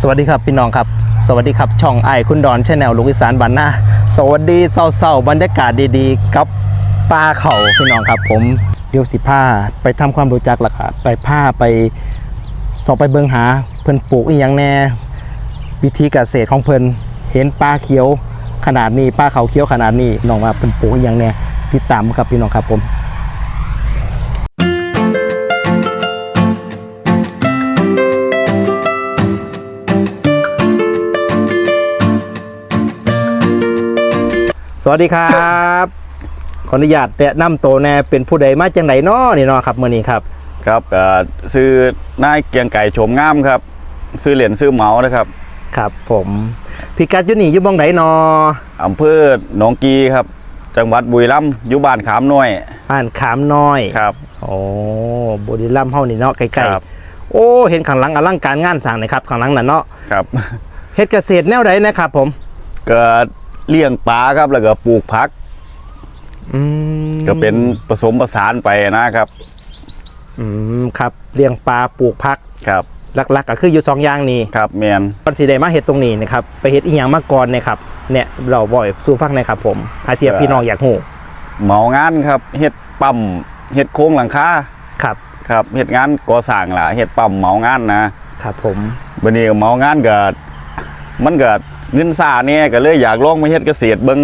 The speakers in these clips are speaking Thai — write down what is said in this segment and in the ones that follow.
สวัสดีครับพี่น้องครับ สวัสดีครับช่องไอคุณดอนชแนลลูกอีสานบ้านนาสวัสดีเศร้าๆบรรยากาศดีๆ กับป่าเขาพี่น้องครับ ผมเดี๋ยวสิผ้าไปทำความรู้จักหลักไปผ้าไปสอบไปเบิงหาเพิ่นปลูกอีหยังแน่วิธีเกษตรของเพิ่นเห็นป่าเขียวขนาดนี้ป่าเขาเขียวขนาดนี้น้องว่าเพิ่นปลูกอีหยังแน่ติดตามครับพี่น้องครับผม วัสดีครับ ขออนุญาตแนะนำตัวแน่เป็นผู้ใดมาจังไหนน้อนี่เนาะครับมื้อนี้ครับ ครับก็ซื้อนายเกียงไก่โฉมงามครับ ซื้อเหรียญซื้อเหมานะครับ ครับ ผมพิกัดอยู่นี่อยู่บ้องไหนนออำเภอหนองกีครับ จังหวัดบุรีรัมย์อยู่บ้านขามน้อยอ่านขามน้อยครับโอ้บุรีรัมย์เฮานี่เนาะใกล้ครับ ๆโอ้เห็นข้างหลังอลังการงานสร้างนะครับข้างหลังน่ะเนาะครับเฮ็ดเกษตรแนวใดนะครับ ผมก็ เลี้ยงปลาครับ แล้วก็ปลูกผักอืมก็เป็นผสมผสานไปนะครับ อืมครับเลี้ยงปลาปลูกผักครับหลักๆก็คืออยู่สองอย่างนี้ครับแมนก่อนสิได้มาเฮ็ดตรงนี้นะครับไปเฮ็ดอีหยังมาก่อนเนะครับเนี่ยเราบ่อยสู่ฟังหนะครับ ผมอาเทียบพี่น้องอยากฮู้เหมางานครับเฮ็ดปั๊มเฮ็ดโค้งหลังคาครับครับเฮ็ดงานก่อสร้างล่ะเฮ็ดปั๊มเหมางานนะครับผมบัดนี้เหมางานก็มันก็ เงินซ่าเนี่ยก็เลยอยากลองมาเฮ็ดเกษตรเบิ่ง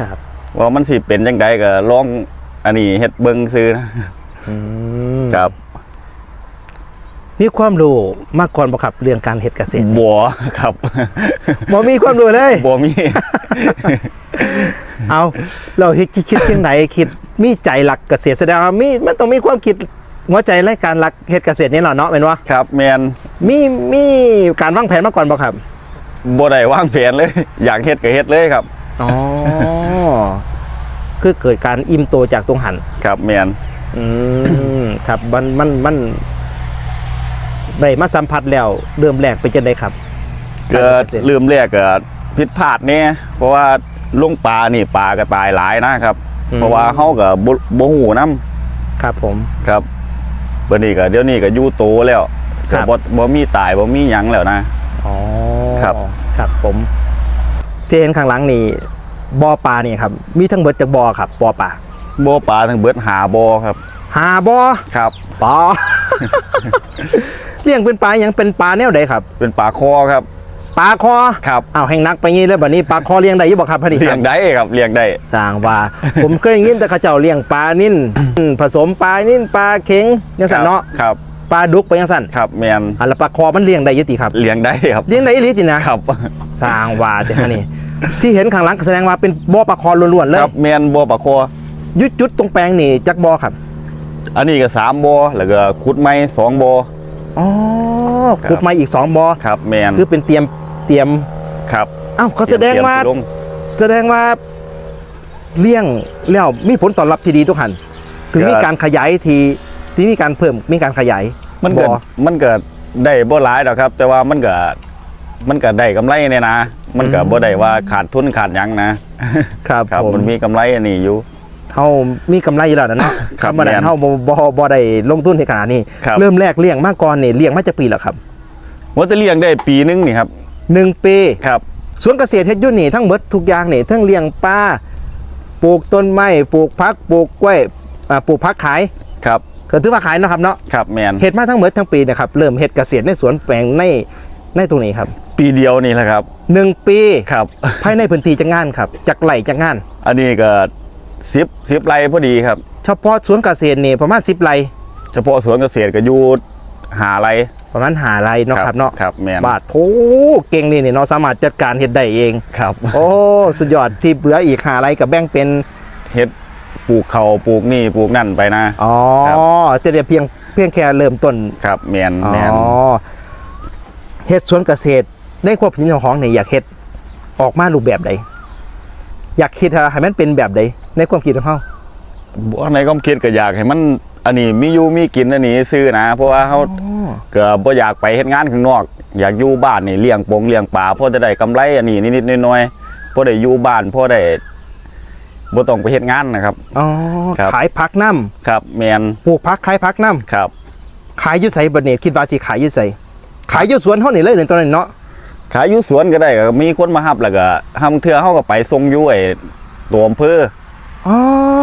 ครับว่ามันสิเป็นจังไดก็ลองอันนี้เฮ็ดเบิ่งซื้อนะอืมครับมีความรู้มาก่อนบ่ครับเรื่องการเฮ็ดเกษตรบัวครับบ่มีความรู้เลยบัวมี เอาเราเฮ็ดคิดคิดจังไดคิดมีใจรักเกษตรแสดงว่ามีมันต้องมีความคิดหัวใจและการรักเฮ็ดเกษตรนี่แหละเนาะแม่นบ่ครับแมนมีมีการวางแผนมาก่อนบ่ครับ บ่ได้วางแผนเลย อยากเฮ็ดก็เฮ็ดเลยครับ อ๋อ คือเกิดการอิ่มโตจากตรงหัน ครับแมนอืม ครับ มันมันมันได้มาสัมผัสแล้วเริ่มแรกเป็นจังไดครับก็การเฮ็ดเกษตรลืมแรกก็ผิดพลาดเนี่ยเพราะว่าลุงปลานี่ปลาก็ตายหลายนะครับ เพราะว่าเฮาก็บ่บ่ฮู้นํครับผมครับบัดนี้ก็เดี๋ยวนี้ก็อยู่โตแล้วครัก็บบ่บ่มีตายบ่มีหยังแล้วนะอ๋อ ครับ ครับผมที่เห็นข้างหลังนี่บ่อปลานี่ครับ มีทั้งเบิดจากบ่อครับบ่อปลาบ่ปลาทั้งเบิดหาบ่ครับหาบ่อครับปลาเลี้ยงเป็นปลาหยังเป็นปลาแนวใดครับ เป็นปลาคอครับปลาคอครับอ้าวแห่งนักไปงี้แล้วบัดนี้ปลาคอเลี้ยงได้อยู่บ่ครับพอดีคเลี้ยรับงได้ครับเลี้ยงได้สร้างว่า ผมเคยยินแต่เขาเจ้าเลี้ยงปลานิ่นผสมปลานิ่นปลาเข็งยังสั่นเนาะครับ ปลาดุกไปยังสั่นครับแมนอะแล้วปลาคอมันเลี้ยงได้อยุติครับ เลี้ยงได้ครับเลี้ยงได้อีหลีจินะครับสร้างว่าแต่ฮะนี่ ที่เห็นข้างหลังก็แสดงว่าเป็นบ่อปลาคอล้วนๆเลยครับแมนบัวปลาคอยุดจุดตรงแปลงนี่จักบ่อครับ อันนี้ก็สามบัวแล้วก็ขุดไม้สองบัวอ๋อครับขุดมาอีกสองบ่อครับแมนคือเป็นเตรียมเตรียมครับอ้าวเขาแสดงว่าเตรียมสิลงแสดงว่าเลี้ยงแล้วมีผลตอบรับที่ดีทุกหันถึงมีการขยายที ที่มีการเพิ่มมีการขยายมันเกิดบ่อมันเกิดได้บ่หลายดอกครับ แต่ว่ามันก็มันก็ได้กำไรเนี่ยนะ มันก็บ่ได้ว่าขาดทุนขาดหยังนะครับครับผมมันมีกำไรอันนี้อยู่ เฮามีกำไรอยู่แล้วนะเนาะครับธรรมดาแม่นเฮาบ่บ่บ่ได้ลงทุนในขนาดนี้ ครับ เริ่มแรกเลี้ยงมาก่อนนี่เลี้ยงมาจากปีแล้วครับว่าจะเลี้ยงได้ปีนึงนี่ครับ หนึ่งปี ครับ สวนเกษตรเฮ็ดอยู่นี่ทั้งหมดทุกอย่างนี่ทั้งเลี้ยงปลาปลูกต้นไม้ปลูกผักปลูกกล้วยอ่าปลูกผักขาย ครับ ก็ถือว่าขายเนาะครับเนาะครับแมนเฮ็ดมาทั้งหมดทั้งปีนะครับเริ่มเฮ็ดเกษตรในสวนแปลงในในตรงนี้ครับ ปีเดียวนี่แหละครับหนึ่งปีครับภายในพื้นที่จะงานครับจากไหลจากงาน อันนี้ก็สิบสิบไร่พอดีครับ เฉพาะสวนเกษตรนี่ประมาณ10ไร่เฉพาะสวนเกษตรก็อยู่หาไรประมาณ5ไร่เนาะครับเนาะครับแมนบาทโถเก่งนี่นี่เนาะสามารถจัดการเฮ็ดได้เองครับ โอ้สุดยอดที่เหลืออีก5ไร่ก็แบ่งเป็นเฮ็ด ปลูกเขาปลูกนี่ปลูกนั่นไปนะอ๋อครับจะได้เพียงเพียงแค่เริ่มต้นครับแมนอ๋อแมนเฮ็ดสวนเกษตรในความคิดของของนี่อยากเฮ็ดออกมารูปแบบใดอยากคิดให้มันเป็นแบบใดในความคิดของเฮาบ่ในความคิดก็อยากให้มันอันนี้มีอยู่มีกินอันนี้ซื้อนะ เพราะว่าเขาก็บ่อยากไปเฮ็ดงานข้างนอก อยากอยู่บ้านนี่เลี้ยงปงเลี้ยงปลาพอจะได้กำไรอันนี้นิดๆหน่อยๆพอได้อยู่บ้านพอได้ บ่ต้องไปเฮ็ดงานนะครับ อ๋อครับ ขายผักน้ำครับแมนปลูกผักขายผักน้ำครับขายอยุ่ไสบัดนี้คิดว่าสิขายอยุ่ไสขายอยู่สวนเท่านี้เลยเนี่ยตอนนั้นเนาะขายอยู่สวนก็ได้ก็มีคนมาหับแล้วก็ทำเทื่อเฮาก็ไปส่งอยู่ไอ้ตัวอำเภอ อ๋อ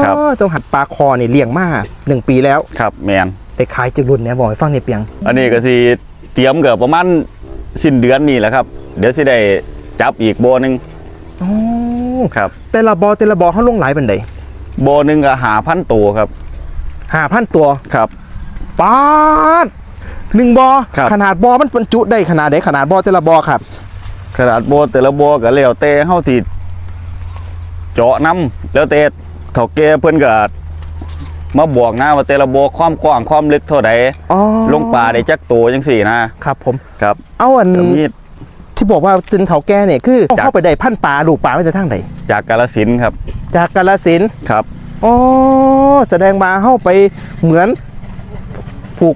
ครับ ต้องหัดปลาคอนี่เลี้ยงมาหนึ่งปีแล้วครับแมนได้ขายจักรุ่นเนี่ยบอกให้ฟังในอยเปียง อันนี้ก็สิเตรียมเกือบประมาณสิ้นเดือนนี่แหละครับ เดี๋ยวสิได้จับอีกโบหนึง อ๋อ ครับ แต่ละบอแต่ละบอเขาลงหลายเป็นไดโบหนึงก็หาพันตัวครับห้าพันตัวครับปาดหนึ่งบอครับขนาดบอมันบรรจุได้ขนาดไหนขนาดบอแต่ละบอครับ ขนาดโบแต่ละโบก็แล้วแต่เฮาสิเจาะน้ำแล้วแต่เฒ่าแก่เพิ่นก็มาบอกนะว่าแต่ละโบความกว้างความลึกเท่าใดอ๋อลงปลาได้จักตัวจังสี่นะครับผมครับ เอาอันก็มี ที่บอกว่าจินเถาแก่เนี่ยคือจากเข้าไปได้พันปลาลูกปลาไม่จะทั้งใดจากกาลสินธุ์ครับ จากกาลสินธุ์ครับ อ๋อแสดงมาเข้าไปเหมือนผูก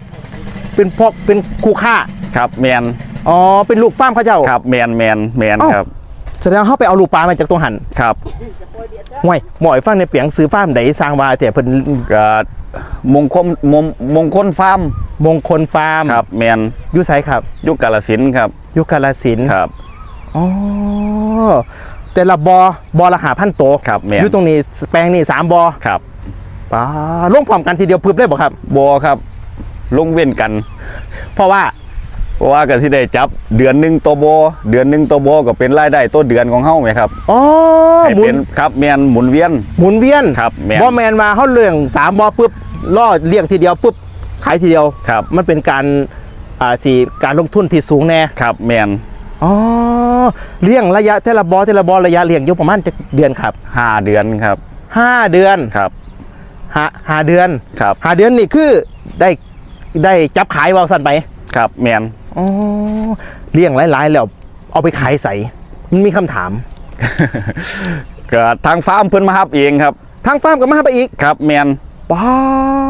เป็นพอกเป็นคู่ค่าครับแมนอ๋อเป็นลูกฟาร์มเขาเจ้า ครับแมนแมนแมนเอ้า ครับ แสดงว่าเขาไปเอาลูกปลามาจากตัวหันครับห่วยหมอยฟังในเปียงซื้อฟาร์มใดสร้างว่าแต่เพิ่นก็มงคลมงมงคลฟาร์มมงคลฟาร์มครับแมนอยุไสครับอยุคกาลสินธุ์ครับอยุกาลสินธุ์ครับอ๋อแต่ละบอบอละหาพันโตวครับแม่นอยู่ตรงนี้แปลงนี่สามบอครับป้าลงพร้อมกันทีเดียวพึบเลยบ่ครับโบครับ ลงเว้นกัน เพราะว่า เพราะว่าก็ที่ได้จับเดือนหนึ่งตัวโบเดือนหนึ่งตัวโบก็เป็นรายได้ตัวเดือนของเฮาไหมครับอ๋อให้หมุเป็นนครับแมนหมุนเวียน หมุนเวียนครับแม่นบอแมนมาเขาเลี้ยงสามบอปุ๊บล่อเลี้ยงทีเดียวปุ๊บขายทีเดียว ครับมันเป็นการอ่าสีการลงทุนที่สูงแน่ครับแมนอ๋อเลี้ยงระยะเทละบอเทละบอระยะเลี้ยงอยู่ประมาณจะเดือนครับห้าเดือนครับห้าเดือนครับหาหาเดือนครับหาเดือนนี่คือได้ได้จับขายวาวสันไป ครับแมน อ๋อเลี้ยงหลายๆแล้วเอาไปขายใส่มันมีคำถาม ก็ทางฟาร์มเพิ่นมาฮับเองครับ ทางฟาร์มก็มาไปอีกครับแมนป้า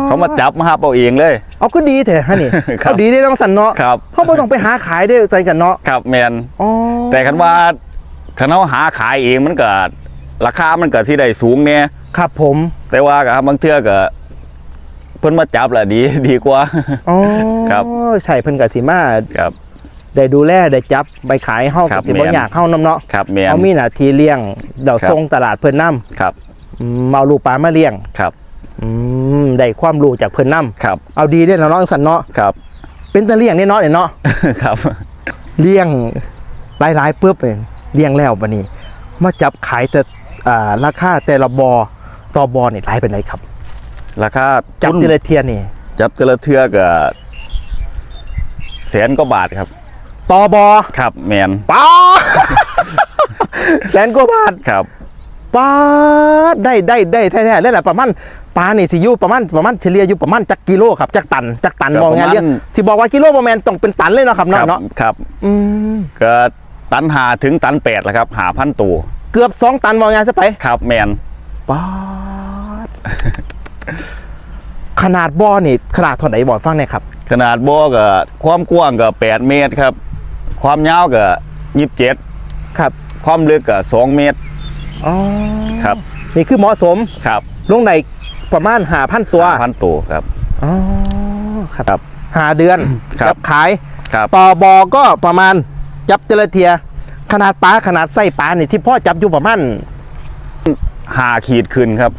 เขามาจับมาฮับเอาเองเลย เอาก็ดีเถอะฮะนี่ครับเอาดีได้ต้องสันเนาะครับ เพราะไม่ต้องไปหาขายได้ใจกันเนาะครับแมนอ๋อแต่คันว่าคันเขาหาขายเองมันก็ราคามันก็ที่ได้สูงเนี่ยครับผม แต่ว่าก็บางเทื่อก็เพิ่นมาจับแหละดีดีกว่า อ๋อครับ ใช่เพิ่นกับสีมาครับได้ดูแลได้จับไปขายเฮาครักับบสิบ่แม่นอยากเฮานำเนาะครับแมนเอามีหน้าที่เลี้ยงเดี๋ยวครับส่งตลาดเพิ่นนํครับเอาลูกปลามาเลี้ยงครับอืมได้ความรู้จากเพิ่นนํครับ เอาดีได้แล้วเนาะสันเนาะครับ เป็นตะเลี้ยงนี่เนาะเนี่ยเนาะครับเลี้ยงหลายๆปุ๊บเป็นเลี้ยงแล้วบัดนี้ มาจับขายแต่อ่าราคาแต่ละบอต่อบอนี่หลายเป็นไรครับ ราคาจับทุนทีละเทียนี่ จับแต่ละเทื่อก็แสนกว่าบาทครับต่อบอครับแมนป้าแสนกว่าบาทครับป้าดได้ได้ได้แท้ๆแล้วแหละประมาณปลานี่สิอยู่ประมาณประมาณเฉลี่ยอยู่ประมาณจักกิโลครับจักตันจักตันก็มองงานประมาณเรียกที่บอกว่ากิโลประมาณต้องเป็นตันเลยเนาะครับคเนาะรับเนาะครับอืมก็ตันหาถึงตันแปดแล้วครับหาพันตัวเกือบสองตันมองงานซะไปครับแมนป้าด ขนาดบ่อนี่ขนาดเท่าไหนบอกฟังหน่อยครับ ขนาดบ่อก็ความกว้างก็แปดเมตรครับ ความยาวก็ยี่สิบเจ็ดครับ ความลึกก็สองเมตรอ๋อครับนี่คือเหมาะสมครับ ลงในประมาณหาพันตัวพันตัวครับอ๋อครับครับหาเดือนครับจับขายครับต่อบอก็ประมาณจับเจลเทีย ขนาดปลาขนาดไส้ปลานี่ที่พ่อจับอยู่ประมาณหาขีดขึ้นครับ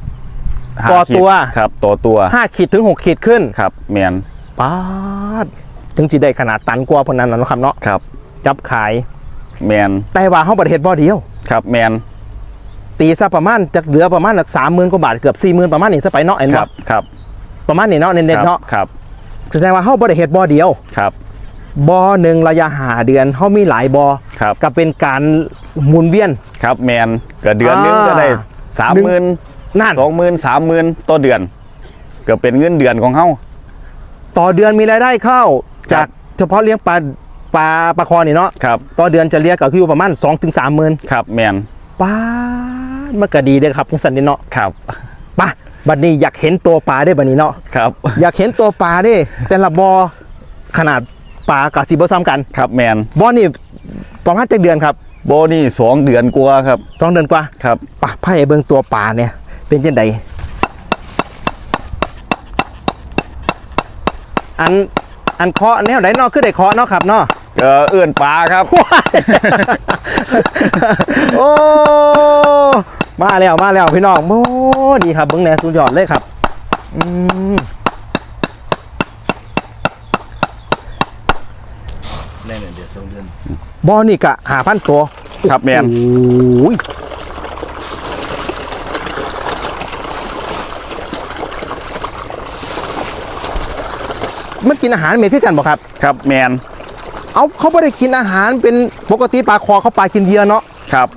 ห้าต่อขีดตัวครับต่อตัว5ขีดถึง6ขีดขึ้นครับแมนปาดถึงสิได้ขนาดตันกว่าพนนั้นนะเนาะครับเนาะครับจับขาย แมนแต่ว่าเฮาประเทศบ่อเดียว ครับแมนตีซะประมาณจากเหลือประมาณสามหมื่นกว่าบาทเกือบสี่หมื่นประมาณนี้ซะไปเนาะเอ็นครัเนาะบครับประมาณนี้เนาะเน้นๆเนาะครับแสดงว่าเฮาบ่ได้เฮ็ดบ่อเดียว ครับบ่อหนึ่งระยะหาเดือนเฮามีหลายบ่อครับก็เป็นการหมุนเวียน ครับแมนก็เดือนหนึงอ่าก็ได้สามหนึ่หมื่นง นั่นสองหมื่นสามหมื่นต่อเดือนก็เป็นเงินเดือนของเฮาต่อเดือนมีรายได้เข้าครัจากบเฉพาะเลี้ยงปลาปลาปลาคอนี่เนาะครับต่อเดือนจะเรียกก็คืออยู่ประมาณ2-3ถึงหมื่นครับแมนป้าดมันก็ดีเด้อครับจังซั่นนี่เนาะครับไป่ะบัดนี้อยากเห็นตัวปลาได้บัดนี้เนาะครับ อยากเห็นตัวปลาเด้แต่ละบ่อขนาดปลากับสิบ่ซ้ำกันครับแมนบ่อนี่ประมาณจักเดือนครับโบนี่สองเดือนกว่าครับสองเดือนกว่าครับป่ะไพ่เบิ่งตัวปลาเนี่ย เป็นจังไดอันอันเคาะแนวไหนเนาะคือได้เคาะเนาะครับเนาะเออเอื้อนปลาครับ โอ้มาแล้วมาแล้วพี่น้องโอ้ดีครับเบิ้งแหนสุดยอดเลยครับอืมแน่นอนเดี๋ยวสองเดือนบอนี่กะหาพันตัวครับแมนโอ้ย มันกินอาหารเม็ดคือกันบ่ครับ ครับแมนเอาเขาไม่ได้กินอาหารเป็นปกติปลาคอเขาปลากินเหยื่อเนาะครับ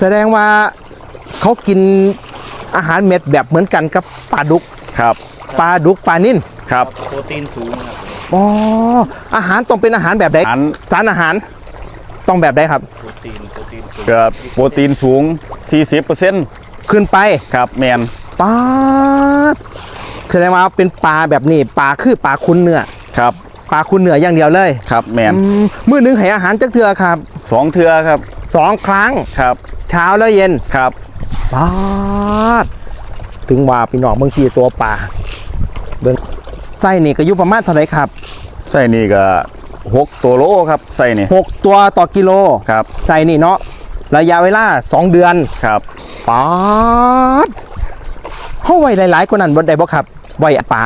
แสดงว่าเขากินอาหารเม็ดแบบเหมือนกันกับปลาดุกครับปลาดุกปลานิ่นครับโปรตีนสูงครับอ๋ออาหารต้องเป็นอาหารแบบใดอาหาร สารอาหารต้องแบบใดครับ โปรตีนโปรตีนสูงเกิดโปรตีนสูง 40%ขึ้นไปครับแมนปลาด แสดงว่าเป็นปลาแบบนี้ปลาคือปลาคุณเนื้อครับปลาคุณเนื้ออย่างเดียวเลยครับแมนอืมมื้อหนึงให้อาหารจักเทือครับสองเทือครับสองครั้งครับเช้าและเย็น ครับ ปาดถึงว่าพี่น้องบางทีตัวปลาเบิ่งไส้นี่ก็อยู่ประมาณเท่าไหร่ครับ ใส่นี่ก็หกตัวโลครับใส่นี่6 ตัวต่อกิโลครับไส้นี่เนาะระยะเวลา 2 เดือนครับปาด เฮาไว้หลายๆกว่านั้นบ่ได้บ่ครับไว้ปลา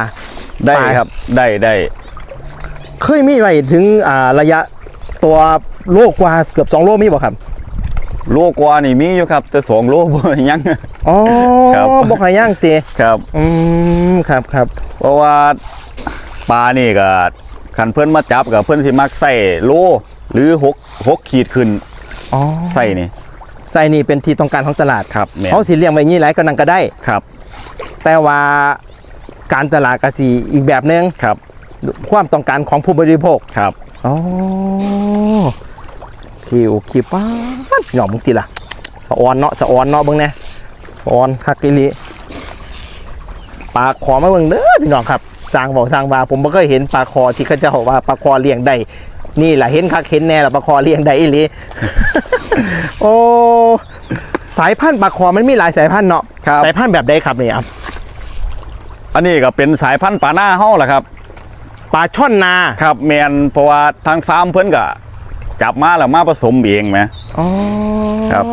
ได้ปลาครับ ได้ได้เคยมีไว้ถึงอ่าระยะตัวโลกว่าเกือบ2โลมีบ่ครับโลกว่านี่มีอยู่ครับ แต่สองโลบ่ยังอ๋อครับบ่ขายย่างเตครับอืมครับครับเพราะว่าปลานี่ก็คันเพิ่นมาจับกับเพิ่นสิมักใส่โลหรือหกหกขีดขึ้นอ๋อใส่นี่ไส้นี่เป็นที่ต้องการของตลาดครับแม่นเขาสิเลี้ยงไว้งี้หลายก็นั่นก็ได้ครับ แต่ว่าการตลาดก็สิอีกแบบหนึงครับ ความต้องการของผู้บริโภคครับอ๋อคิวคิวป้าดหน่อมมึงติล่ะสะออนเนาะสะออนเนาะเบิ่งแน่สะออนฮักกิลิปลาคอมาเบิ่งเด้อพี่น้องครับสร้างบอกสร้างว่าผมบ่เคยเห็นปลาคอที่เขาเจะบอกว่าปลาคอเลี้ยงได้นี่แหละเห็นคักเห็นแน่ละปลาคอเลี้ยงได้อีหลีโอ้สายพันธุ์ปลาคอมันมีหลายสายพันธุ์เนาะครับสายพันธุ์แบบใดครับเนี่ยครับ อันนี้ก็เป็นสายพันธุ์ปลาหน้าเฮาแหละครับ ปลาช่อนนา ครับแมนเพราะว่าทางฟาร์มเพิ่นก็จับมาแล้วมาผสมเองไหม อ๋อครับ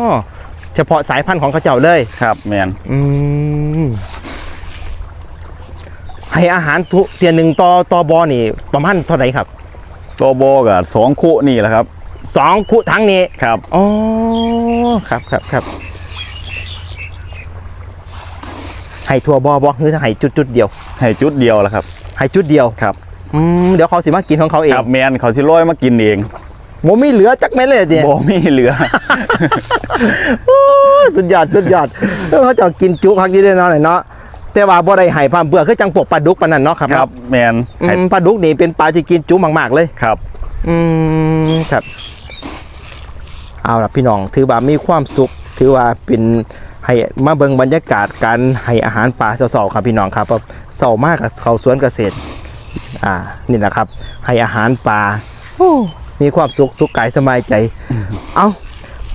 เฉพาะสายพันธุ์ของเขาเจ้าเลย ครับแมนอืม ให้อาหารทุเทียนหนึ่งต่อต่อบอนี่ ประมาณเท่าไหร่ครับ ตัวโบก็สองคู่นี่แหละครับ สองคุทั้งนี้ ครับ อ๋อ ครับครับครับ ให้ทัวบอบอหรือให้จุดจุดๆเดียวให้จุดเดียวแหละครับให้จุดเดียวครับอืมเดี๋ยวเขาสิมากินของเขาเองครับแมนเขาสิร้อยมากินเองโมมีเหลือจักเม็ดเลยเนี่ยโบมีเหลือโอ้ยสุดยอดสุดยอดเออเขาเจะกินจุพักยี่ได้เนาะหน่อยเนาะแต่ว่าบ่ได้ให้พามเบื่อคือจังปกปลาดุกปานนั้นเนาะครับครับแมนอืให้มปลาดุกนี่เป็นปลาที่กินจุมากๆเลยครับ อืมครับ เอาล่ะพี่น้องถือว่ามีความสุข ถือว่าเป็นให้มาเบิ่งบรรยากาศการให้อาหารปลาเสาๆครับพี่น้องครับเสามากกับเขาสวนเกษตรอ่านี่แหละครับ ให้อาหารปลาโอ้มีความสุขสุขกายสบายใจ เอา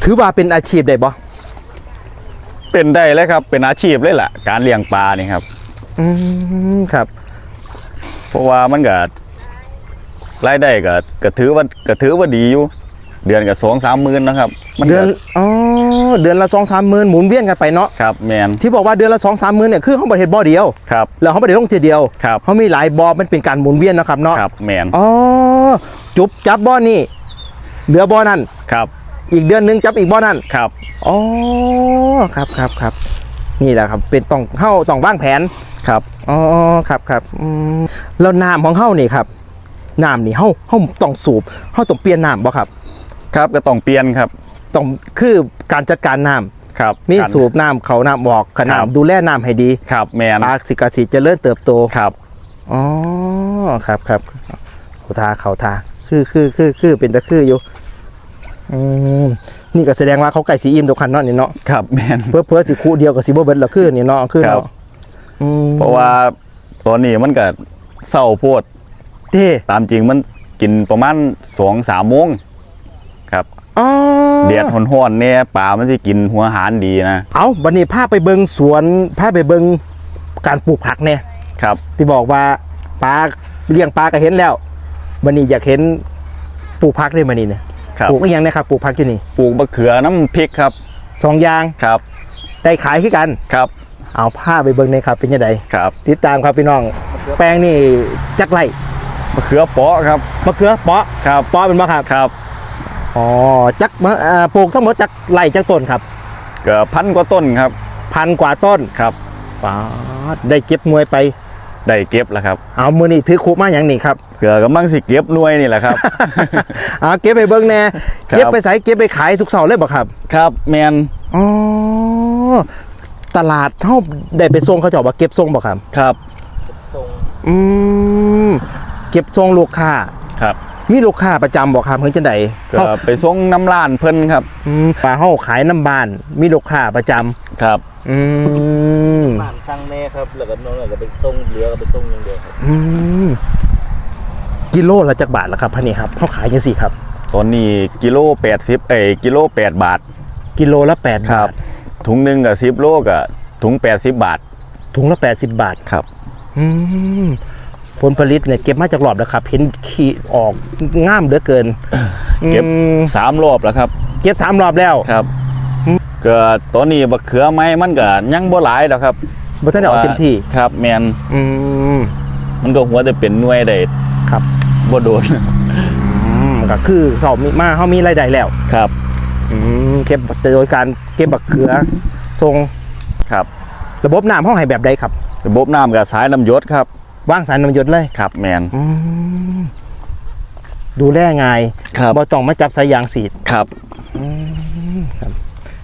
ถือว่าเป็นอาชีพได้บ่เป็นได้เลยครับ เป็นอาชีพเลยล่ะ การเลี้ยงปลานี่ครับ อืมครับ เพราะว่ามันก็รายได้ก็ก็ถือว่าก็ถือว่าดีอยู่ เดือนก็สองสามหมื่นนะครับ มันเดืก็อนอ๋อ เดือนละสองสามหมื่นหมุนเวียนกันไปเนาะครับแมนที่บอกว่าเดือนละสองสามหมื่นเนี่ยคือเขาบริเฮ็ดบ่อเดียวครับแล้วเขาไม่ได้ลงทีเดียวครับเขามีหลายบอมันเป็นการหมุนเวียนนะครับเนาะครับแมนอ๋อจุบจับบอนี่เหลือบอนั่นครับ อีกเดือนหนึงจับอีกบอนั่นครับอ๋อครับครับครับนี่แหละครับเป็นต้องเข้าต้องวางแผนครับอ๋อครับครับอืมแล้วน้ำของเข้านี่ครับน้ำนี่เข้าเข้าต้องสูบเข้าต้องเปลี่ยนน้ำบ่ครับ ครับก็ต้องเปลี่ยนครับต้องคือ การจัดการน้ำครับมีการสูบน้ำเขาน้ำออกขครันาดบดูแลน้ำให้ดีครับแมนปลาสิกาสิเจะเริ่เติบโตครับอ๋อครับครับเขาทาเขาทาคือคือคือคือเป็นตะคืออยู่อืมนี่ก็แสดงว่าเขาไก่สีอิ่มทุกคันเนาะนี่เนาะครับแมนเพื่อเพื่อสิคู่เดียวกับสีบ่เบิดละคือนี่เนาะคือครับเนาะอืมเพราะว่าตอนนี้มันก็เศร้าโพดเท่ตามจริงมันกินประมาณสองสามโมงครับอ๋อ เดียดห้อนๆเนี่ยปลามันจะกินหัวหารดีนะ เอาบัดนี้พาไปเบิงสวนพาไปเบิงการปลูกผักเนี่ยครับ ที่บอกว่าปลาเลี้ยงปลาก็เห็นแล้วบัดนี้อยากเห็นปลูกพักได้มานี่เนี่ยครับปลูกก็ยังนะครับปลูกพักอยู่นี่ปลูกมะเขือน้ำพริกครับสองอย่างครับได้ขายขึ้นกันครับ เอาผ้าไปเบิ่งในอยครับเป็นยังไงครับติดตามครับพี่น้อง แปลงนี่จักไรมะเขือเปาะครับมะเขือเปาะครับเปาะเป็นมะครับครับ อ๋อจักมะเอ่อปลูกทั้งหมดจักไรจักต้นครับเกือบพันกว่าต้นครับพันกว่าต้นครับป๊าดได้เก็บหน่วยไป ได้เก็บแล้วครับเอามือนี่ถือคุมาอย่างนี้ครับ เกือบกำลังสิเก็บหน่วยนี่แหละครับ เอาเก็บไปเบิ่งแน่ครับ เก็บไปใส่เก็บไปขายทุกเสาร์เลยบ่ครับครับแมนอ๋อตลาดเฮาได้ไปส่งเขาเจ้าว่าเก็บส่งบ่ครับ ครับทรงอืมเก็บส่งลูกค้าครับ มีลูกค้าประจำบ่ครับเพิ่นจังได๋ก็ไปส่งน้ำล้านเพิ่นครับอืมปลาเฮาขายน้ำบ้าน มีลูกค้าประจำครับอืมบ้านสร้างแน่ครับแล้วก็น้องก็ไปส่งเหลือก็ไปส่งอย่างเดียวครับอืมกิโลละจักบาทละครับพันนี่ครับเฮาขายจังซี่ครับ ตอนนี้กิโล80เอ้ยกิโล8บาทกิโลละ8ครับาบทถุงหนึ่งกับ10โลกับถุง 80 บาทถุงละ 80 บาท ครับ อืม ผลผลิตเนี่ยเก็บมาจากหลอบแล้วครับ เห็นขี้ออกง่ามเหลือเกินเก็บอืมสามรอบแล้วครับ เก็บสามรอบแล้วครับก็ตอนนี้บักเขือไม้มันก็ยังบ่หลายแล้วครับบ่ทันได้ออกเต็มที่ครับแมนอืมมันก็หัวแต่เป็นหน่วยได้ครับบ่โดนอืมก็คือสอบมีมาเฮามีรายได้แล้วครับอืมเก็บโดยการเก็บบักเขือทรงครับ ระบบน้ำห้องให้แบบใดครับ ระบบน้ำกับสายน้ำหยศครับ ว่างสารน้ำหยดเลยครับแมนอืมดูแลง่ายครับบ่ต้องมาจับสายยางสีดครับ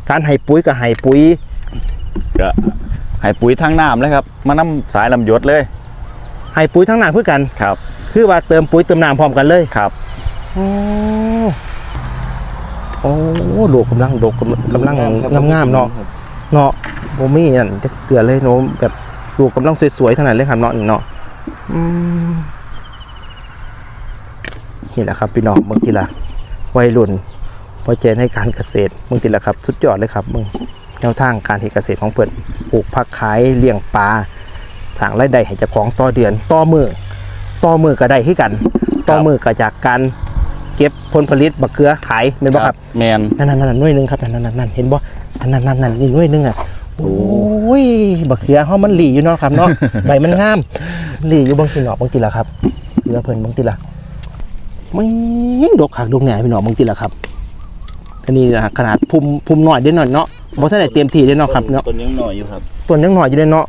การให้ปุ๋ยก็ให้ปุ๋ยก็ให้ปุ๋ยทางน้ำเลยครับ มาน้ำสายน้ำหยศเลยให้ปุ๋ยทั้งน้ำเพื่อกัน ครับคือว่าเติมปุ๋ยเติมน้ำพร้อมกันเลยครับโอ้โอ้ลูกกำลังดกกำลังกำลังงามๆเนาะเนาะผมมีนั่นจะเตือนเลยเนาะแบบลูกกำลังสวยๆเท่านั้นเลยครับเนาะนี่เนาะอืม นี่แหละครับ พี่น้องบางทีละวัยรุ่นพอใจในการเกษตรบางทีละครับ สุดยอดเลยครับมึงแนวทางการเฮ็ดเกษตรของเพิ่นปลูกผักขายเลี้ยงปลาสร้างรายได้ให้เจ้าของต่อเดือนต่อมือต่อมือก็ได้ให้กัน ต่อมือก็จากการเก็บผลผลิตบักเขือขายเป็นบ่ครับแมนนั่นนั่นนั่นหน่วยหนึงครับนั่นนั่นนั่นเห็นบ่นั่นนั่นนั่นนั่นนี่หน่วยหนึงอะ โอ้ยบักเขือเฮามันหลีอยู่เนาะครับเนาะใบมันงามหลีอยู่บางทีเนาะบางทีละครับเขือเพิ่นบางทีละไม่ดกขากดกแหน่พี่น้องบางทีละครับอันนี้นะขนาดพุ่มพุ่มน้อยเด้หน่อยเนาะบ่ทันได้เตรียมที่เด้เนาะครับเนาะต้นยังหน่อยอยู่ครับต้นยังหน่อยอยู่เด้เนาะ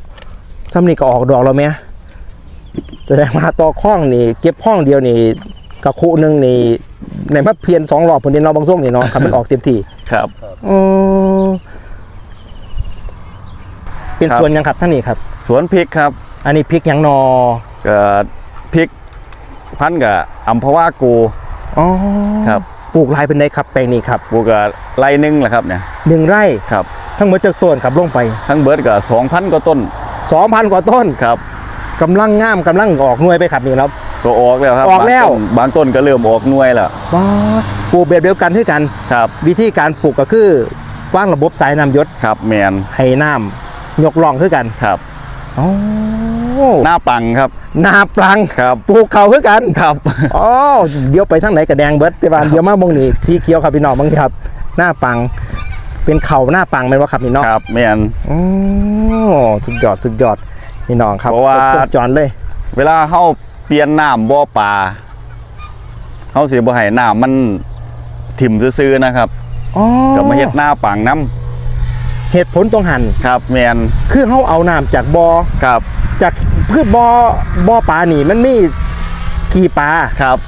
ซ้ำนี่ก็ออกดอกแล้วแม่แสดงว่าต่อข้องนี่ เก็บข้องเดียวนี่กะคุหนึงนี่ในมาเพียนสองรอบพุ่นเด้เนาะบางส่งนี่เนาะครับมันออกเต็มที่ครับอ๋อ เป็นครับส่วนยังครับท่านนี่ครับ สวนพริกครับ อันนี้พริกหยังนอก็พริกพันธุ์กับอัมพวากูอ๋อครับปลูกลายเป็นไดครับแปลงนี้ครับปลูกกับไรหนึงแหละครับเนี่ยหนึ่งไร่ครับ ทั้งหมดจากต้นครับลงไป ทั้งเบิร์ดกับสองพันกว่าต้น2,000กว่าต้นครับกำลังงามกำลังออกหน่วยไปครับนี่แล้วก็ออกแล้วครับออกแล้วบางต้นบางต้นก็เริ่มออกหน่วยแล้วว้าปลูกแบบเดียวกันที่กันครับ วิธีการปลูกก็คือวางระบบสายน้ำหยศครับแมนให้น้ำ ยกล่องคือกันครับอ๋อหน้าปังครับนาปลังครับปลูกเขาคือกันครับอ๋อเดี๋ยวไปทางไหนกับแดงเบิร์ดแต่ว่าเดี๋ยวมามองนี่สีเขียวครับพี่น้องบางทีครับ หน้าปังเป็นเข่าหน้าปังเป็นว่าครับพี่น้องครับแมนอ๋อสุดยอดสุดยอดพี่น้องครับเพราะว่าครบวงจรเลย เวลาเฮาเปลี่ยนน้ำบ่อปลาเฮาสิบ่ให้น้ำมันถิ่มซื่อๆนะครับอ๋อก็มาเฮ็ดหน้าปังน้ เหตุผลตรงหันำครับแมนคือเขาเอาน้ำจากบอ่อครับ จากคือบ่อบ่อปลานี่มันมีขี้ปลาครับ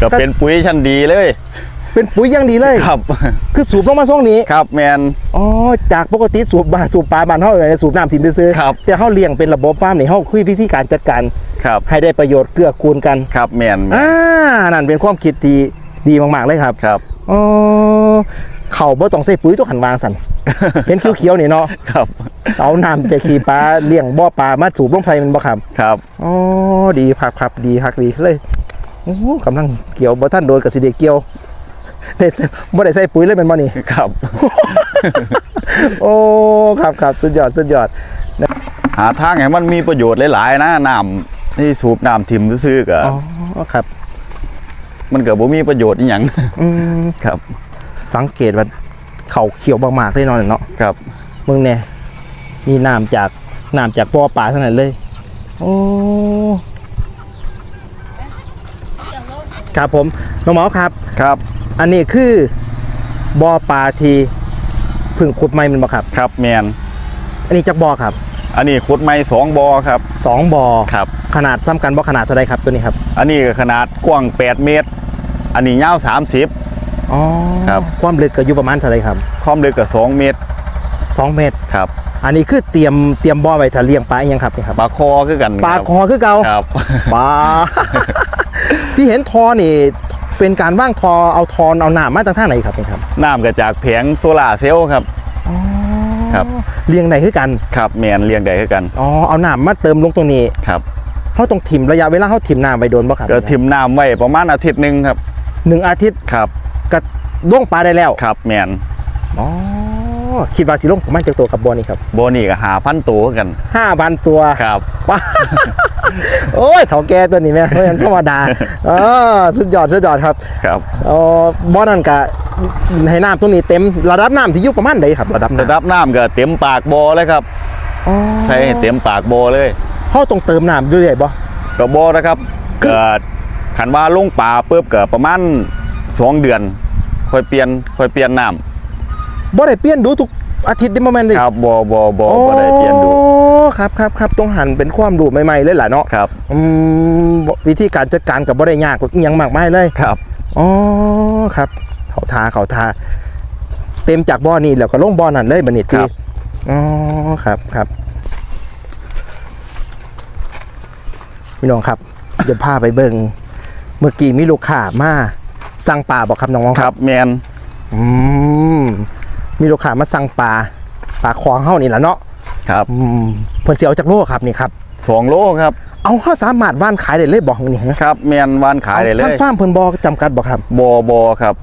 ก็ก็เป็นปุ๋ยชั้นดีเลย เป็นปุ๋ยอย่างดีเลยครับ คือสูบลงมาช่วงนี้ครับ แมนอ๋อจากปกติสูบบาสูบปลาบ้านเฮาเลยสูบน้ำถิ่มไปซื้อครับแต่เฮาเลี้ยงเป็นระบบฟาร์มนี่เฮาคุยวิธีการจัดการครับ ให้ได้ประโยชน์เกื้อกูลกันครับ แมนอ่านั่นเป็นความคิดที่ดีมากๆเลยครับครับอ๋อ เขาบ่ต้องใส่ปุ๋ยตัวขันวางสันเห็นเขียวๆนี่เนาะครับ เอาน้ำจากขี้ปลาเลี้ยงบ่อปลามาสูบลงไปมันบ่ครับครับอ๋อดีครับครับดีฮักดีเลยโอ้กำลังเกี่ยวบ่ท่านโดนกับสิเดเกี่ยวได้ใส่บ่ได้ใส่ปุ๋ยเลยเป็นบ่นี่ครับ โอ้ครับครับสุดยอดสุดยอดหาทางให้มันมีประโยชน์หลายๆนะน้ำที่สูบน้ำถิ่มซื่อๆก็อ๋อครับ มันก็บ่มีประโยชน์อีหยังอืมครับ สังเกตว่าเขาเขียวมากๆเลยเนาะเนาะครับมึงเนี่ยนี่น้ำจากน้ำจากบ่อปลาเท่านั้นเลยโอ้ครับผมน้องหมอครับครับ อันนี้คือบ่อปลาที่เพึ่งขุดใหม่แมันบ่ครับ ครับแมนอันนี้จากบ่อครับ อันนี้ขุดไม้สองบ่อครับสองบ่อครับ ขนาดซ้ำกันบ่ขนาดเท่าไรครับตัวนี้ครับ อันนี้ก็ขนาดกว้าง 8 เมตร อันนี้ยาว30 อ๋อครับ ความลึกก็อยู่ประมาณเท่าไรครับความลึกก็2เมตรสองเมตร ครับอันนี้คือเตรียมเตรียมบ่อไว้ถ้าเลี้ยงปลาอหยังครับนี่ครับปลาคอคือกันปลารับคอคือเก่าครับ ปลา ที่เห็นทอนี่เป็นการว่างทอเอาทอนเอาหนามมาจากท่างไหนครับนี่ครับน้ำก็จากแผงโซลาร์เซลล์ครับ ครับ เลี้ยงไหนคือกันครับแมนเลี้ยงได้คือกันอ๋อเอาหนามมาเติมลงตรงนี้ครับเขาต้องถิ่มระยะเวลาเขาถิ่มน้ำไปโดนบ่ครับก็ทิมน้ำไว้ประมาณอาทิตย์หนึงครับหนึ่งอาทิตย์ครับ ก็ล่วงปลาได้แล้วครับแมนอ๋อคิดว่าสิลงประมาณจากตัวกับบ่อนี่ครับโบนี่ก็หาพันตัวคือกันห้าพันตัวครับป้าโอ้ยเถาแก่ตัวนี้แม่ไม่ธรรมดาอ๋อสุดยอดสุดยอดครับครับอ๋อบ่อนั่นกะให้น้ำตัวนี้เต็มระดับน้ำที่อยู่ประมาณใดครับ ระดับระน้ำดับน้ำก็เต็มปากบ่อเลยครับอ๋อใช้ให้เต็มปากบ่อเลยเขาต้องเติมน้ำเรื่อยๆบ่ก็บ่นะครับเกิดขันว่าลงป่าปุ๊บก็ประมาณ 2เดือนค่อยเปลี่ยนค่อยเปลี่ยนน้บ่ได้เปลี่ยนดูทุกอาทิตย์ได้บ่แม่นเลยำครับบ่บ่บ่บ่ได้เปลี่ยนดูโอ้ครับครับครับต้องหันเป็นความรู้ใหม่ๆเลยล่ะเนาะครับอืมบ่วิธีการจัดการกับบ่ได้ยากอีหยังมากมายเลย ครับ อ๋อครับเขาทาเขาทา เต็มจากบ่อนี่แล้วก็ลงบ่อนั่นเลยบัดนี้ทีอ๋อครับครับพี่น้องครับ เดี๋ยวพาไปเบิ่งเมื่อกี้มีลูกค้ามา สั่งปลาบอกครับน้องๆครับแมนอืมมีลูกค้ามาสั่งปลาปลาควางเฮานี่แหละเนาะครับอืมเพิ่นสิเอาจากโลครับนี่ครับ2โลครับเอาเฮาสามารถว่านขายได้เลยบอกนี่ฮะครับแมนวานขายได้เลทางยฟาร์มเพิ่นบ่จำกัดบ่ครับบ่บ่ครับ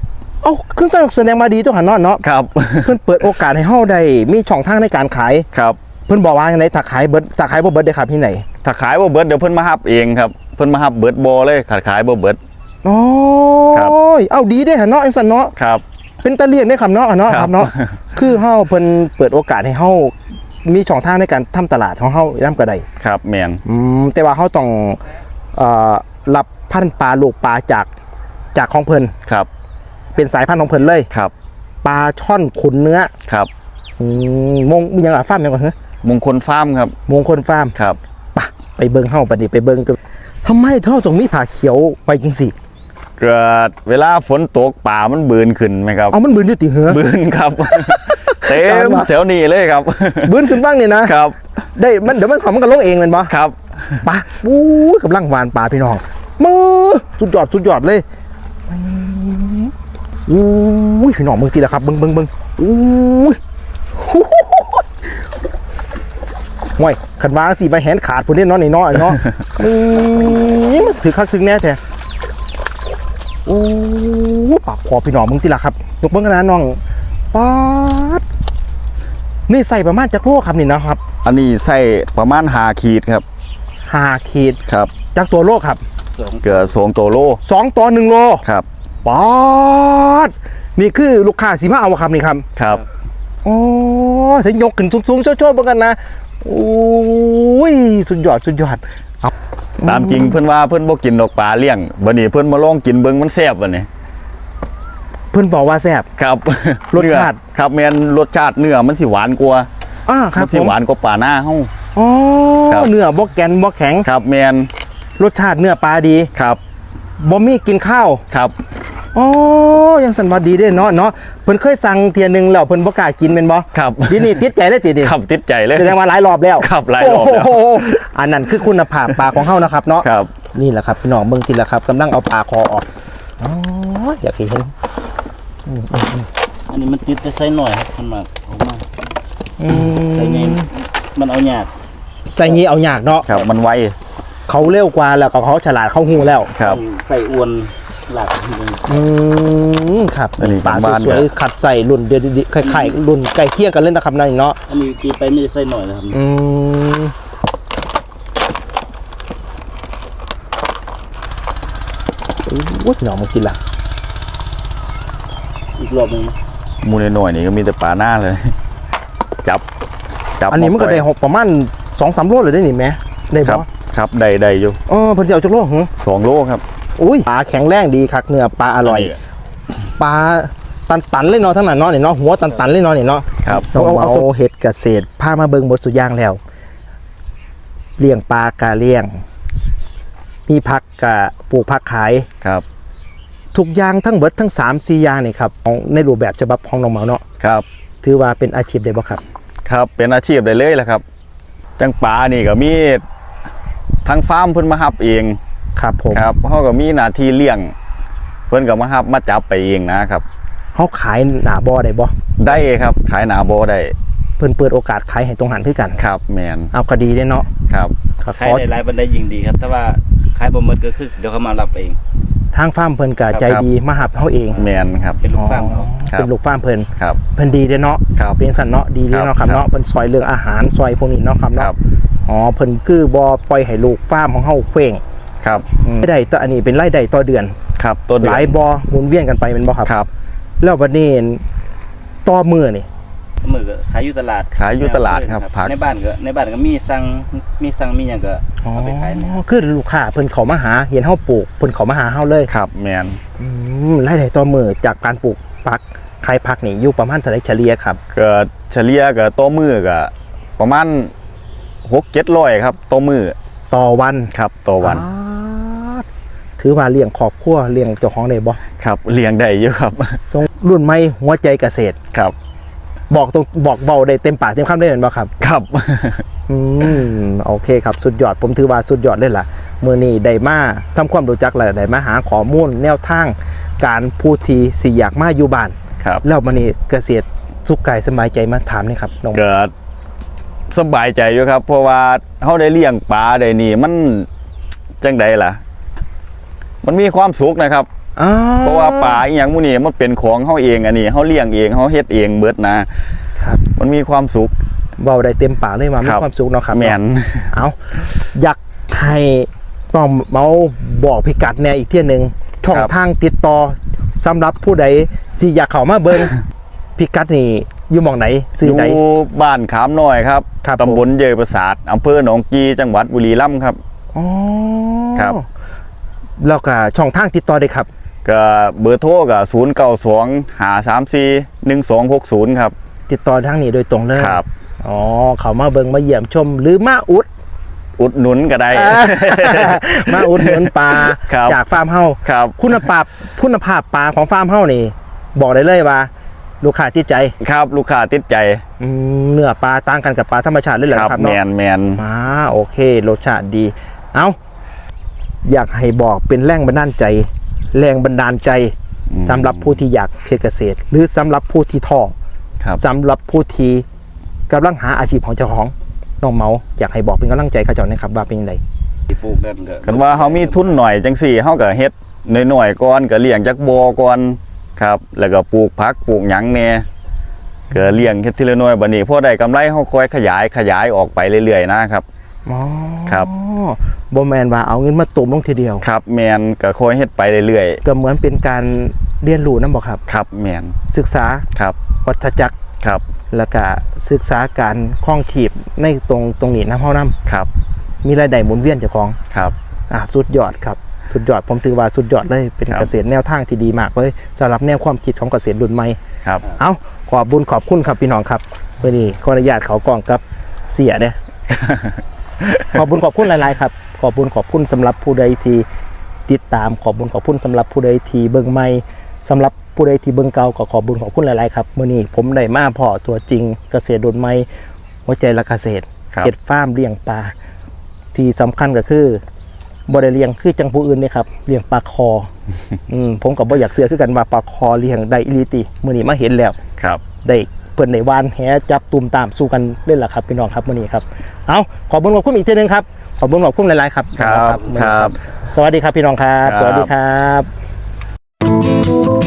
เอ้าคือแสดงมาดีตัวหันเนาะเนาะครับเพิ่นเปิดโอกาสให้เฮาได้มีช่องทางในการขายครับเพิ่นบอกว่าจังไดถ้าขายเบิดถ้าขายบ่เบิดได้ครับที่ไหนถ้าขายบ่เบิดเดี๋ยวเพิ่นมาฮับเองครับเพิ่นมาฮับเบิดบ่เลยขาดขายบ่เบิดโอ้ครับ ยเอาดีได้อหันเนาะไอ้สันเนาะครับ เป็นตะเลียงได้คำเนาะอะเนาะครับครับเนาะคือเฮาเพิ่นเปิดโอกาสให้เฮามีช่องทางในการทำตลาดของเฮานํก็ได้ครับแมนอืมแต่ว่าเขาต้องเอ่อรับพันธุ์ปลาลูกปลาจากจากของเพิ่นครับ เป็นสายพันธุ์ของเพิ่นเลยครับปลาช่อนขุนเนื้อครับอืมมงยังอะฟาร์มยังก่อนเหรอมงคลฟาร์มครับ มงคลฟาร์มครับปะไปเบิ่งเฮาบัดนี้ไปเบิ่งกันทำไมเท่าต้องมีผ้าเขียวไว้จังสิ เกิดเวลาฝนตกป่ามันบืนขึ้นไหมครับเอามันบืนอยู่ติเหอบืนครับ เต็สามมบาทแถวนี้เลยครับ บืนขึ้นบ้างนี่นะครับ ได้มันเดี๋ยวมันของมันก็ลงเองแม่นบ่ครับปะอู้ยกำลังหวานปลาพี่น้องมือสุดยอดสุดยอดเลยอู้ยพี่น้องมึงตีละครับเบิ่งเบิ่งเบิ่งอู้ยห่วยขันวางสิมาแหนขาดพุ่นนี่เนาะนี่เนาะไอ้เนาะนี่มันถือคักถึงแน่แท้ โอ้ปากคอพี่น้องมึงติละครับยกเบิ้งกันนะน้องป๊าดนี่ใส่ประมาณจักโลครับนี่นะครับอันนี้ใส่ประมาณหาขีดครับหาขีดครับจากตัวโลครับสองเกิดสองตัวโลสองต่อหนึ่งโลครับป๊าดนี่คือลูกค้าสีมาเอาอะครับนี่ครับครับโอ้ถึงยกขึ้นสูงๆโชว์ๆเหมือนกันนะโอ้ยสุดยอดสุดยอดเอา ตามจริงเพื่อนว่าเพื่อนบ่กินดอกปลาเลี้ยงบัดนี้เพื่อนมาลองกินเบิ่งมันแซ่บบัดนี้เพื่อนบอกว่าแซ่บครับรสชาติเนื้อครับแม่นรสชาติเนื้อมันสิหวานกว่าอ่าครัมับนสิผมหวานกว่าปลาหน้าเฮาอ๋อครับเนื้อบ่แกนบ่แข็งครับแม่นรสชาติเนื้อปลาดีครับบ่มีกินข้าวครับ อ๋อยังสันว่าดีเด้เนาะเนาะเพิ่นเคยสั่งเทียหนึงแล้วเพิ่นบ่กล้ากินแม่นบ่ครับทีนี้ติดใจเลยติดิครับติดใจเลยแสดงว่าหลายรอบแล้วครับหลายรอบแล้วโโหอันนั้นคือคุณภาพปลาของเฮานะครับเนาะครับนี่แหละครับพี่น้องเบิ่งทีละครับกำลังเอาปลาคอออกอ๋ออยากให้เห็นอันนี้มันติดแต่ไส้หน่อยครับมันมากออกมาอืไส้ใหญ่มมันเอายากใส่งี้เอายากเนาะครับมันไวเขาเร็วกว่าแล้วก็เขาฉลาดเขาหูแล้วครับใส่อวน หลักอืมครับอันนี้ปลาบ้านๆสวยๆขัดใส่รุ่นเดียวๆคล้ายๆรุ่นใกล้เคียงกันเล่นนะครับนั่นเนาะอันนี้ตีไปไม่ได้ไส้หน่อยนะครับอืมโอ้ยพี่น้องมากินละอีกรอบหนึงหมูน้อยๆนี่ก็มีแต่ปลาหน้าเลย จับ จับอันนี้มันก็ได้าปล่ยหกประมาณสองสามโลเลยได้นี่แหม่ได้ครับบ่ครับได้ได้อยู่เออเพิ่นสิเอาจักโลหึสองโลครับ อุ้ยปลาแข็งแรงดีคักเนื้อปลาอร่อยปลาตันตันๆเลยเนาะทั้งนั้นเนาะนี่เนาะหัวตันตันๆเลยเนาะนี่เนาะครับเราเอาเอาเห็ดเกษตรพามาเบิงบทสุดอย่างแล้วเลี้ยงปลากะเลี้ยง มีพักกะปลูกพักขายครับ ทุกอย่างทั้งเบิดทั้ง3ามสี่อย่างนี่ครับของในรูปแบบฉบับของน้องเหมาเนาะครับ ถือว่าเป็นอาชีพได้บ่ครับ ครับเป็นอาชีพได้เลยแหละครับจังปลานี่ก็มีทางฟาร์มเพิ่นมาฮับเอง ครับผมครับเฮาก็มีหน้าที่เลี้ยง เพิ่นก็มาฮับมาจับไปเองนะครับเฮาขายหน้าบ่อได้บ่ได้ครับ ขายหนาโบได้เพิ่นเปิดโอกาสขายให้ตรงหันคือกันครับแมนเอาก็ดีเด้เนาะครับก็ขายขอได้หลายบันไดยิ่งดีครับ แต่ว่าขายบ่หมดก็คือเดี๋ยวเขามารับเองทางฟาร์มเพิ่นก็ใจดีมาหับเฮาเองแมนครับเป็นลูกฟาร์มเขาครับเป็นลูกฟาร์มเพิ่นครับเพิ่นดีเด้เนาะครับเป็นสันเนาะดีเด้เนาะครับครับเนาะเพิ่นซอยเรื่องอาหารซอยพวกนี้เนาะครับคเนาะรับอ๋อเพิ่นคือบ่ปล่อยให้ลูกฟาร์มของเฮาเคว้ง ครับรายได้ต่ออันนี้เป็นรายได้ต่อเดือน ครับต้นหลายบ่หมุนเวียนกันไปแม่นบ่ครับ ครับ แล้วบัดนี้ต่อมือนี่ มือก็ขายอยู่ตลาดขายอยู่ตลาดครับผัก ในบ้านก็ในบ้านก็มีสั่งมีสั่งมีหยังก็เอาไปขายเนี่ยคือลูกค้าเพิ่นเข้ามาหาเห็นเฮาปลูกเพิ่นเข้ามาหาเฮาเลยครับแมนอืมรายได้ต่อมือจากการปลูกผักขายผักนี่อยู่ประมาณเท่าไหร่เฉลี่ยครับเกิดเฉลี่ยกับตัวมือก็ประมาณหกเจ็ดร้อยครับตัวมือต่อวันครับต่อวันอ๋อ ถือว่าเลี้ยงครอบครัวเลี้ยงเจ้าของได้บ่ครับเลี้ยงได้เยอะครับทรงรุ่นใหม่หัวใจเกษตรครับ บอกตรงบอกเบาได้เต็มปากเต็มคำได้เห็นบ่ครับ ครับอืมโอเคครับสุดยอดผมถือว่าสุดยอดเลยล่ะมือนี้ได้มาทำความรู้จักแล้วได้มาหาข้อมูลแนวทาง การพูดทีสี่อยากมาอยู่บ้านครับแล้วมันนี่เกษตรสุขกายสบายใจมาถามนี่ครับน้องเกิดสบายใจอยู่ครับ เพราะว่าเขาได้เลี้ยงปลาได้นี่มันจังใดล่ะ มันมีความสุขนะครับอ๋อเพราะว่าปลาอหย่างหมูนี่มันเป็นของเขาเองอันนี้เขาเลี้ยงเองเขาเฮ็ดเองเบิดนะครับ มันมีความสุขเบาได้เต็มปากเลยมามีครับความสุขเนาะครับแมนเอาอยากให้น้องเมาบอกพิกัดแน่อีกเที่ยหนึ่งช่องครับทางติดต่อสำหรับผู้ใดสิอยากเข้ามาเบิ่งพิกัดนี่อยู่หมองไหนอซื้อยู่ใดบ้านขามน้อยครับครับตำบลเยยประสาทอำเภอหนองกีจังหวัดบุรีรัมย์ครับอ๋อครับ แล้วก็ช่องทางติดต่อได้ครับ ก็เบอร์โทรก็0 9 2 5 3 4 1 2 6 0ครับ ติดต่อทางนี้โดยตรงเลยครับอ๋อเขามาเบิ่งมาเยี่ยมชมหรือมาอุดอุดหนุนก็ได้ มาอุดหนุนปลาครับจากฟาร์มเฮาครับคุณภาพคุณภาพปลาของฟาร์มเฮานี่ บอกได้เลยว่า ลูกค้าติดใจครับลูกค้าติดใจอืมเนื้อปลาต่างกันกับปลาธรรมชาติเลยเหรอครับครับแมเนาะนแมนมาโอเครสชาติดี เอา อยากให้บอกเป็นแรงบันดาลใจ แรงบันดาลใจสำหรับผู้ที่อยากเพียเกษตร หรือสำหรับผู้ที่ท้อครับสำหรับผู้ที่กำลังหาอาชีพของเจ้าของน้องเมาอยากให้บอกเป็นกำลังใจเขาเจ้านะครับว่าเป็นยังไงที่ปลูกนั่นก็กันว่าเขามีทุนหน่อยจังสี่เขาก็เฮ็ดหน่อยๆก่อนก็เลี้ยงจักบ่อก่อนครับ แล้วก็ปลูกผักปลูกหยังแหน่ก็เลี้ยงเฮ็ดทีละหน่อยบัดนี้พอได้กำไรเขาค่อยขยายขยายออกไปเรื่อยๆนะครับอ๋อ ครับบแมนว่าเอาเงินมาตุ่มลงทีเดียวครับ แมนก็ค่อยเฮ็ดไปเรื่อยก็เหมือนเป็นการเรียนรู้นะบอกครับๆครับแมนศึกษาครับวัฏจักรครับ แล้วก็ศึกษาการคล้องชีพในตรงตรงนี้น้ำเฮาน้ครับำมีรายได้หมุนเวียนเจ้าของครับอ่าสุดยอดครับสุดยอดผมถือว่าสุดยอดเลยเป็นครับเกษตรแนวทางที่ดีมากเลยสำหรับแนวความคิดของเกษตรรุ่นใหม่ครับเอาขอบบุญขอบคุณครับพี่น้องครับเมื่อนี้ขออนุญาตเขากล่องกับเสียเนี่ย ขอบบุญขอบคุณหลาย ๆ ครับ ขอบบุญขอบคุณสำหรับผู้ใดที่ติดตามขอบบุญขอบคุณสำหรับผู้ใดที่เบิ่งใหม่สำหรับผู้ใดที่เบิ่งเก่าก็ขอบบุญขอบคุณหลาย ๆ ครับเมื่อนี้ผมได้มาพอตัวจริงเกษตรรุ่นใหม่หัวใจละเกษตรครับเก็ดฟาร์มเลี้ยงปลาที่สำคัญก็คือบ่ได้เลี้ยงคือจังผู้อื่นเนี่ยครับเลี้ยงปลาคออืมผมก็บ่อยากเสือคือกันว่าปลาคอเลี้ยงได้อีหลีติมื้อนี้มาเห็นแล้วครับได้ พิ่นในวานแหจับตุ่มตามสู้กันเล่นล่ะครับพี่น้องครับวันนี้ครับเอาขอบคุณขอบคุณอีกทีนึงครับขอบคุณขอบคุณหลายๆครับครับ สวัสดีครับพี่น้องครับ สวัสดีครับ